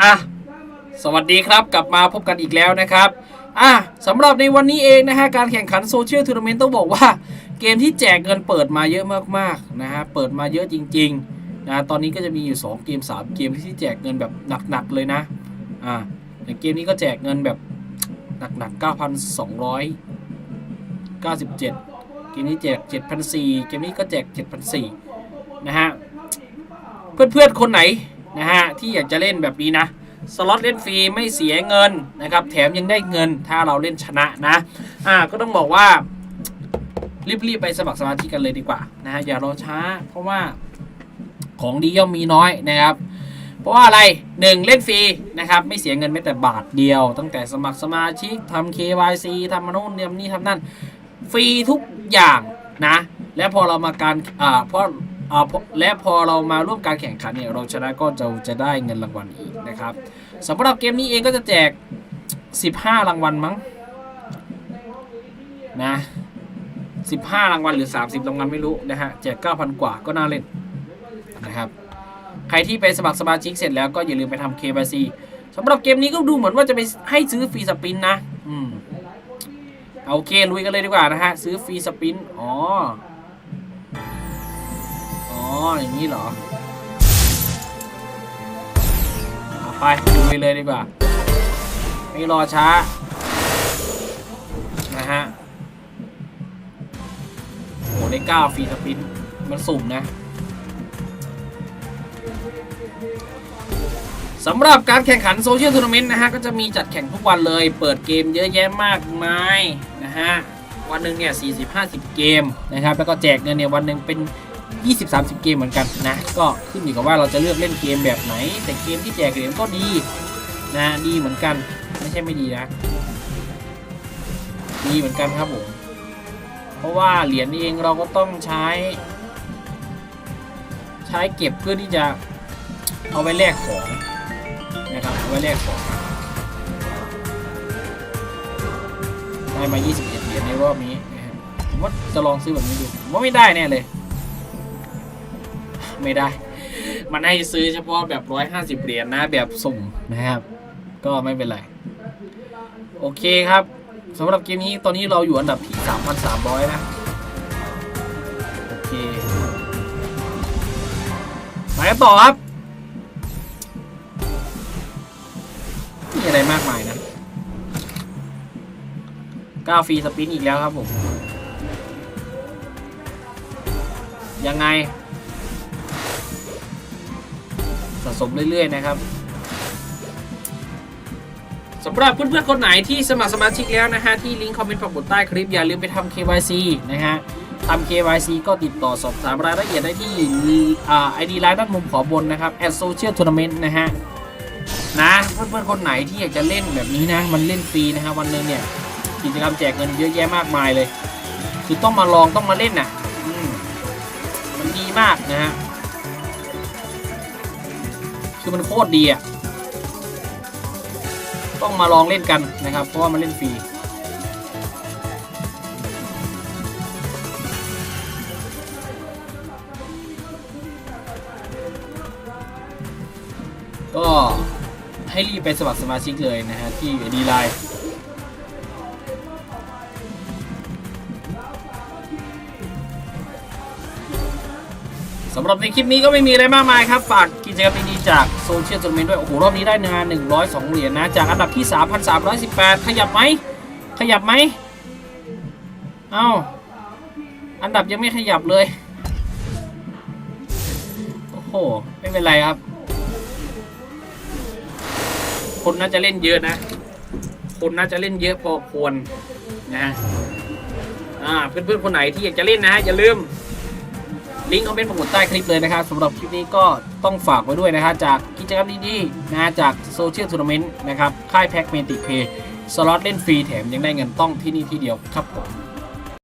อะสวัสดีครับกลับมาพบกันอีกแล้วนะครับอะสำหรับในวันนี้เองนะฮะการแข่งขันโซเชียลทัวร์นาเมนต์ต้องบอกว่า เกมที่แจกเงินเปิดมาเยอะมากๆนะฮะเปิดมาเยอะจริงๆนะตอนนี้ก็จะมีอยู่ 2 เกม 3 เกมที่แจกเงินแบบหนักๆเลยนะอ่าอย่างเกมนี้ก็แจกเงินแบบหนักๆ 9,297 เกมนี้แจก 7,400 เกมนี้ก็แจก 7,400 นะฮะ เพื่อนๆ คนไหน นะฮะที่อยากจะเล่นแบบนี้นะสล็อตเล่นฟรีไม่เสียเงินนะครับแถมยังได้เงินถ้าเราเล่นชนะนะอ่าก็ต้องบอกว่ารีบๆไปสมัครสมาชิกกันเลยดีกว่านะฮะอย่ารอช้า เพราะว่าของดีย่อมมีน้อยนะครับเพราะว่าอะไรหนึ่งเล่นฟรีนะครับไม่เสียเงินแม้แต่บาทเดียว ตั้งแต่สมัครสมาชิกทำ KYC ทำมโน่นเนี่ยนี่ทำนั่นฟรีทุกอย่างนะ และพอเรามาการอ่าเพราะ อ่าและพอเรามาร่วมการแข่งขันเนี่ยเราชนะก็จะจะได้เงินรางวัลอีกนะครับสำหรับเกมนี้เองก็จะแจก 15 รางวัลมั้งนะ15 รางวัลหรือ 30 รางวัลไม่รู้นะฮะแจก 9,000 กว่าก็น่าเล่นนะครับใครที่ไปสมัครสมาชิกเสร็จแล้วก็อย่าลืมไปทำ KYC สำหรับเกมนี้ก็ดูเหมือนว่าจะไปให้ซื้อฟรีสปินนะ อืมโอเคลุยกันเลยดีกว่านะฮะ ซื้อฟรีสปิน อ๋อ อ๋อย่างนี้เหรออะไปเลยดีกว่า ไม่รอช้า นะฮะโหได้9ฟรีสปินมันสุ่มนะสำหรับการแข่งขันโซเชียลทัวร์นาเมนต์นะฮะ ก็จะมีจัดแข่งทุกวันเลย เปิดเกมเยอะแยะมากมายนะฮะ วันหนึ่งเนี่ย 40-50 เกมนะครับ แล้วก็แจกเงินเนี่ย วันหนึ่งเป็น 20-30 เกมเหมือนกันนะ ก็ขึ้นอยู่กับว่าเราจะเลือกเล่นเกมแบบไหน แต่เกมที่แจกเหรียญก็ดีนะดีเหมือนกันไม่ใช่ไม่ดีนะ ดีเหมือนกันครับผมเพราะว่าเหรียญเองเราก็ต้องใช้ ใช้เก็บเพื่อที่จะเอาไว้แลกของนะครับเอาไว้แลกของได้มา 21 เหรียญในรอบนี้ผมว่าจะลองซื้อแบบนี้ดูผมว่าไม่ได้แน่เลย ไม่ได้ มันให้ซื้อเฉพาะแบบ150เหรียญนะแบบสุ่มนะครับ ก็ไม่เป็นไร โอเคครับสำหรับเกมนี้ตอนนี้เราอยู่อันดับที่3,300นสามร้อยนะ โอเคไปกันต่อครับมีอะไรมากมายนะก้าฟรีสปินอีกแล้วครับผม ยังไง สะสมเรื่อยๆนะครับสำหรับเพื่อนๆคนไหนที่สมัครสมาชิกแล้วนะฮะที่ลิงก์คอมเมนต์ปักบนใต้คลิปอย่าลืมไปทำ KYC นะฮะทำ KYC ก็ติดต่อสอบถามรายละเอียดได้ที่อ่า ID ไลน์ด้านมุมขวาบนนะครับ at social tournament นะฮะนะเพื่อนๆคนไหนที่อยากจะเล่นแบบนี้นะ มันเล่นฟรีนะฮะวันนึงเนี่ยกิจกรรมแจกเงินเยอะแยะมากมายเลย คือต้องมาลองต้องมาเล่นน่ะมมันดีมากนะฮะ คือมันโคตรดีอะ ต้องมาลองเล่นกันนะครับ เพราะว่ามันเล่นฟรีก็ให้รีบไปสมัครสมาชิกเลยนะฮะที่ดีไลน์ สำหรับในคลิปนี้ก็ไม่มีอะไรมากมายครับ ฝากกิจกรรมดีๆจากโซเชียลทันาเมนด้วย โอ้โห รอบนี้ได้งาน102 เหรียญนะ จากอันดับที่ 3,318 ขยับไหม ขยับไหม เอ้า อันดับยังไม่ขยับเลย โอ้โห ไม่เป็นไรครับ คนน่าจะเล่นเยอะนะ คนน่าจะเล่นเยอะพอควรนะ อ่า เพื่อนๆ คนไหนที่อยากจะเล่นนะฮะอย่าลืม ลิงก์คอมเมนต์ผมใต้คลิปเลยนะครับสำหรับคลิปนี้ก็ต้องฝากไว้ด้วยนะฮะจากกิจกรรมดีๆนะฮะจากโซเชียลทัวร์นาเมนต์นะครับค่ายแพ็กเมติกเพย์สล็อตเล่นฟรีแถมยังได้เงินต้องที่นี่ที่เดียวครับผม